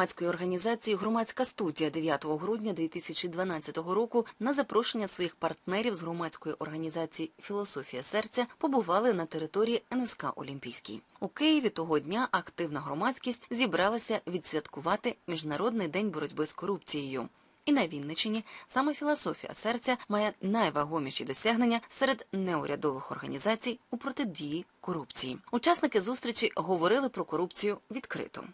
громадської організації Громадська студія 9 грудня 2012 року на запрошення своїх партнерів з громадської організації Філософія серця побували на території НСК Олімпійський. У Києві того дня активна громадськість зібралася відсвяткувати Міжнародний день боротьби з корупцією. І на Вінничині саме філософія серця має найвагоміші досягнення серед неурядових організацій у протидії корупції. Учасники зустрічі говорили про корупцію відкрито.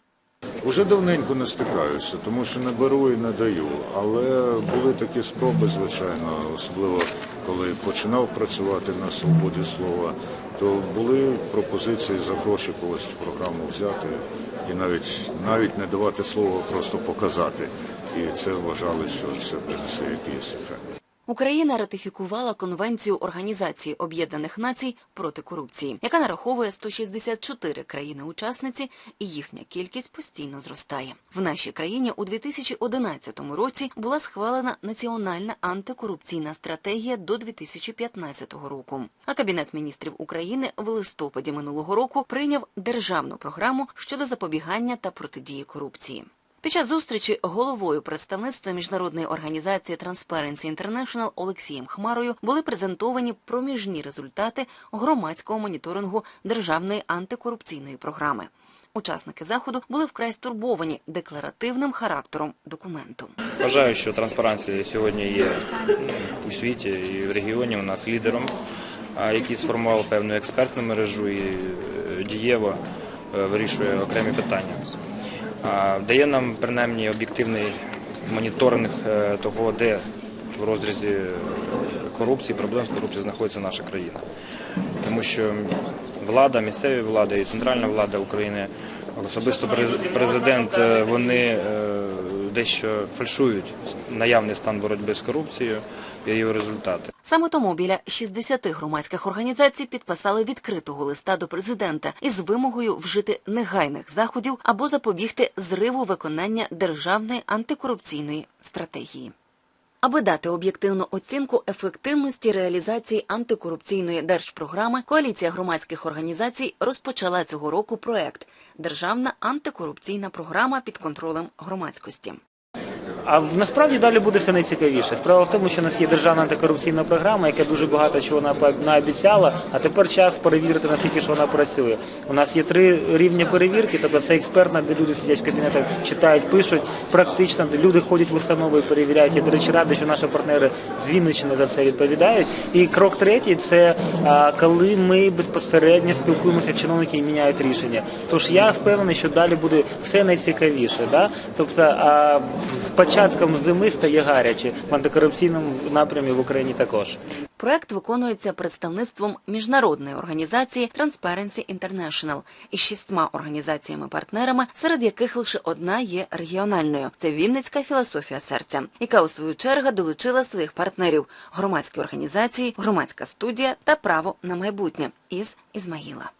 Уже давненько не стикаюся, тому що не беру і не даю. Але були такі спроби, звичайно, особливо коли починав працювати на свободі слова, то були пропозиції за гроші когось програму взяти і навіть навіть не давати слово, просто показати. І це вважали, що це принесе якийсь ефект. Україна ратифікувала Конвенцію Організації Об'єднаних Націй проти корупції, яка нараховує 164 країни-учасниці, і їхня кількість постійно зростає. В нашій країні у 2011 році була схвалена національна антикорупційна стратегія до 2015 року. А Кабінет міністрів України в листопаді минулого року прийняв державну програму щодо запобігання та протидії корупції. Під час зустрічі головою представництва міжнародної організації Transparency International Олексієм Хмарою були презентовані проміжні результати громадського моніторингу державної антикорупційної програми. Учасники заходу були вкрай стурбовані декларативним характером документу. Вважаю, що транспаранція сьогодні є ну, у світі і в регіоні у нас лідером, який сформував певну експертну мережу і е, дієво е, вирішує окремі питання. Дає нам принаймні об'єктивний моніторинг е, того, де в розрізі корупції, проблем з корупцією знаходиться наша країна. Тому що влада, місцеві влади і центральна влада України, особисто президент, е, вони е, дещо фальшують наявний стан боротьби з корупцією і її результати. Саме тому біля 60 громадських організацій підписали відкритого листа до президента із вимогою вжити негайних заходів або запобігти зриву виконання державної антикорупційної стратегії. Аби дати об'єктивну оцінку ефективності реалізації антикорупційної держпрограми, коаліція громадських організацій розпочала цього року проект Державна антикорупційна програма під контролем громадськості. А насправді далі буде все найцікавіше. Справа в тому, що у нас є державна антикорупційна програма, яка дуже багато чого на- наобіцяла, а тепер час перевірити, наскільки ж вона працює. У нас є три рівні перевірки, тобто це експертна, де люди сидять в кабінетах, читають, пишуть, практична, де люди ходять в установи перевіряють. Я, до речі, радий, що наші партнери з Вінниччини за це відповідають. І крок третій це коли ми безпосередньо спілкуємося з чиновниками і міняють рішення. Тож я впевнений, що далі буде все найцікавіше. Да? Тобто з початком зими стає гаряче в антикорупційному напрямі в Україні також. Проект виконується представництвом міжнародної організації Transparency International із шістьма організаціями-партнерами, серед яких лише одна є регіональною. Це Вінницька філософія серця, яка у свою чергу долучила своїх партнерів громадські організації, громадська студія та право на майбутнє із Ізмаїла.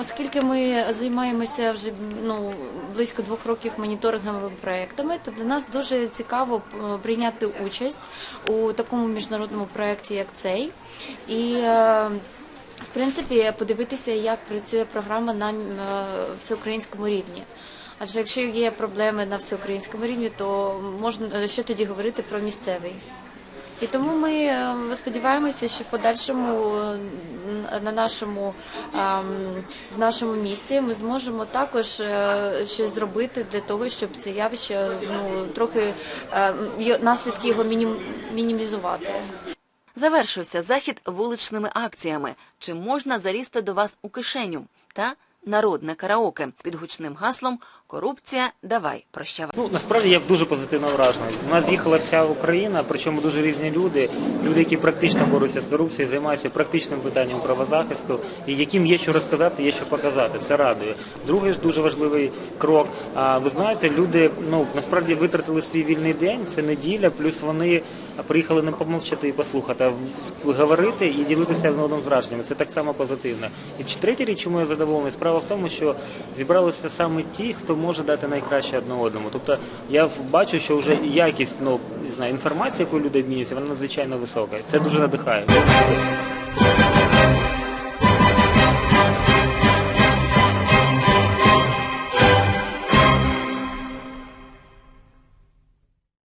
Оскільки ми займаємося вже ну, близько двох років моніторинговими проектами, то для нас дуже цікаво е, прийняти участь у такому міжнародному проєкті, як цей. І е, в принципі подивитися, як працює програма на е, всеукраїнському рівні. Адже якщо є проблеми на всеукраїнському рівні, то можна що тоді говорити про місцевий? І тому ми е, сподіваємося, що в подальшому е, на нашому ем, в нашому місті ми зможемо також е, щось зробити для того, щоб це явище ну трохи е, наслідки його мінім- мінімізувати. Завершився захід вуличними акціями. Чи можна залізти до вас у кишеню? Та народне караоке під гучним гаслом Корупція, давай, прощавай. Ну насправді я дуже позитивно вражений. У нас з'їхала вся Україна, причому дуже різні люди. Люди, які практично борються з корупцією, займаються практичним питанням правозахисту, і яким є що розказати, є що показати. Це радує. Другий ж дуже важливий крок. А ви знаєте, люди ну насправді витратили свій вільний день. Це неділя, плюс вони приїхали не помовчати і послухати, а говорити і ділитися одним враженнями. Це так само позитивно. І третя річ, чому я задоволений, справа в тому, що зібралися саме ті, хто може дати найкраще одне одному. Тобто я бачу, що вже якість ну, не знаю, інформації, яку люди обмінюються, вона надзвичайно висока. Це дуже надихає.